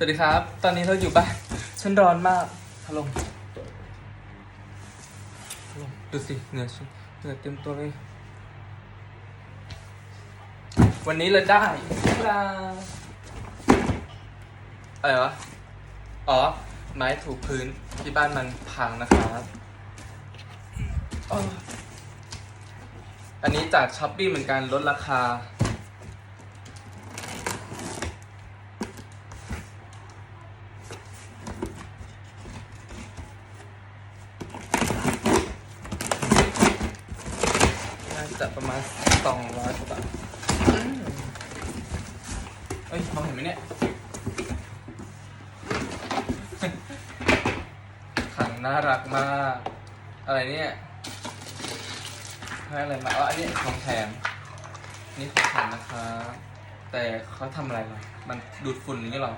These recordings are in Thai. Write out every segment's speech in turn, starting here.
สวัสดีครับ ตอนนี้เราอยู่บ้านฉันร้อนมากฮัลโหลฮัลโหลดูสิเหงื่อฉันเหงื่อเต็มตัวเลย วันนี้เราได้ปลาอะไรวะ อ๋อ ไม้ถูพื้นที่บ้านมันพังนะครับอ้ออันนี้จากช้อปปี้เหมือนกันลดราคา จะประมาณสองร้อยกว่าบาทเอ้ยมองเห็นไหมเนี่ยขังน่ารักมาก อะไรเนี่ยให้อะไรมาอ๋ออันนี้ของแถมนี่ของแถมนะครับแต่เขาทำอะไรล่ะมันดูดฝุ่นอย่างนี้เหรอ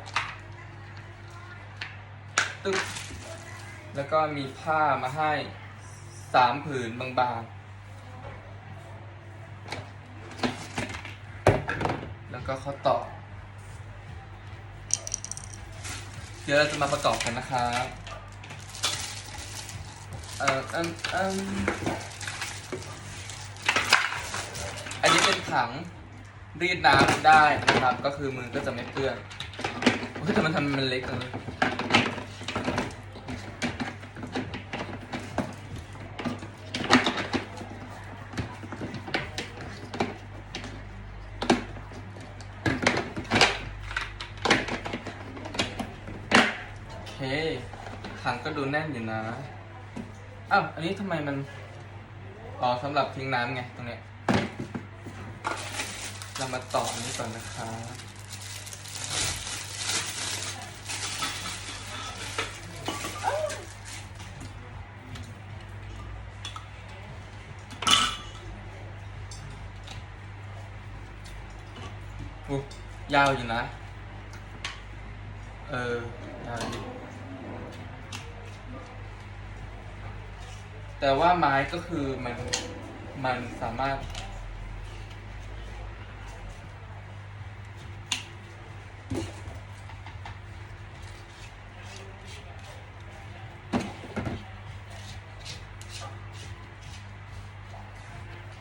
ตึ๊บแล้วก็มีผ้ามาให้สามผืนบางๆ แล้ว ก็เขาต่อ เดี๋ยวเราจะมาประกอบกันนะครับเอ่ออันอันอันนี้เป็นถังรีดน้ำได้นะครับ ก็คือมือก็จะไม่เปื้อนเฮ้ยแต่มันทำมันเล็กจังเลย ถังก็ดูแน่นอยู่นะ อ้าว อันนี้ทำไมมัน อ๋อสำหรับทิ้งน้ำไงตรงเนี้ย เรามาต่ออันนี้ก่อนนะคะอุ๊ยยาวอยู่นะ เออ ยาวอยู่ แต่ว่าไม้ก็คือมันมันสามารถ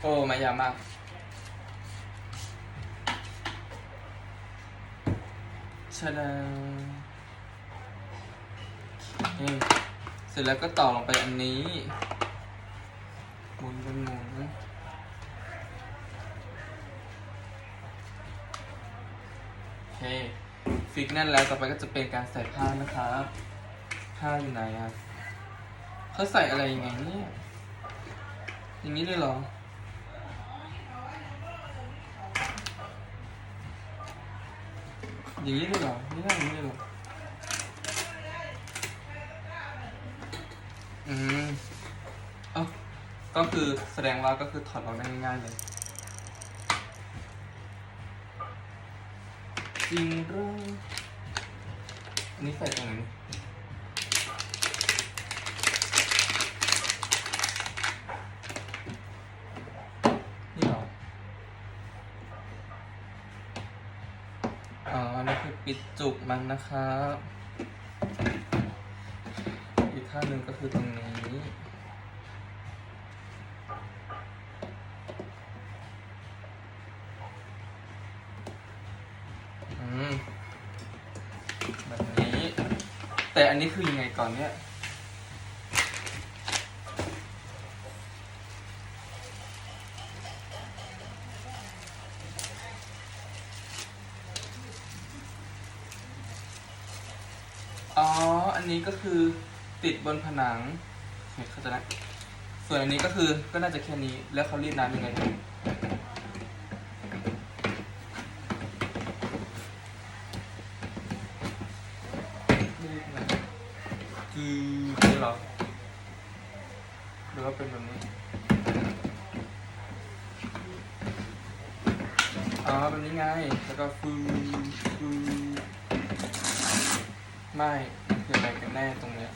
โอ้ไมายาวมากชาดานี่เสร็จแล้วก็ต่อลงไปอันนี้ หมุนเป็นหมุนโอเคฟิกแน่นแล้วต่อไปก็จะเป็นการใส่ผ้านะครับผ้าอยู่ไหนอะเขาใส่อะไรยังไงเนี่ยอย่างนี้เลยเหรออย่างนี้เลยเหรอไม่ได้อย่างนี้เลยเหรออืมเอ้า ก็คือแสดงว่าก็คือถอดออกได้ง่ายๆเลย จริงเหรออันนี้ใส่ตรงไหนนี่เหรออ๋ออันนี้คือปิดจุกมันนะครับ อีกข้างหนึ่งก็คือตรงนี้ แต่อันนี้คือยังไงก่อนเนี่ยอ๋อ อันนี้ก็คือติดบนผนังเนี่ยเขาจะนะส่วนอันนี้ก็คือก็น่าจะแค่นี้แล้วเขารีดน้ำยังไง เป็นแบบนี้อ๋อแบบนี้ไง แล้วก็ฟูฟูไม่คืออะไรกันแน่ตรงเนี้ย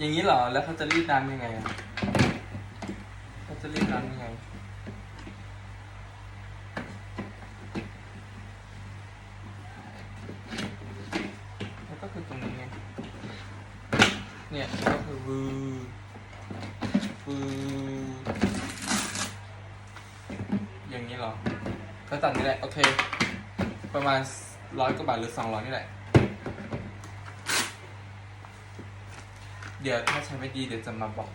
อย่างนี้เหรอ แล้วเขาจะรีดน้ำยังไงอะเขาจะรีดน้ำยังไง แล้วก็คือตรงนี้ไง เนี่ยก็คือวือวืออย่างนี้เหรอก็ตัดนี่แหละ โอเค ประมาณร้อยกว่าบาทหรือสองร้อยนี่แหละ เดี๋ยวถ้าใช้ไม่ดีเดี๋ยวจะมาบอก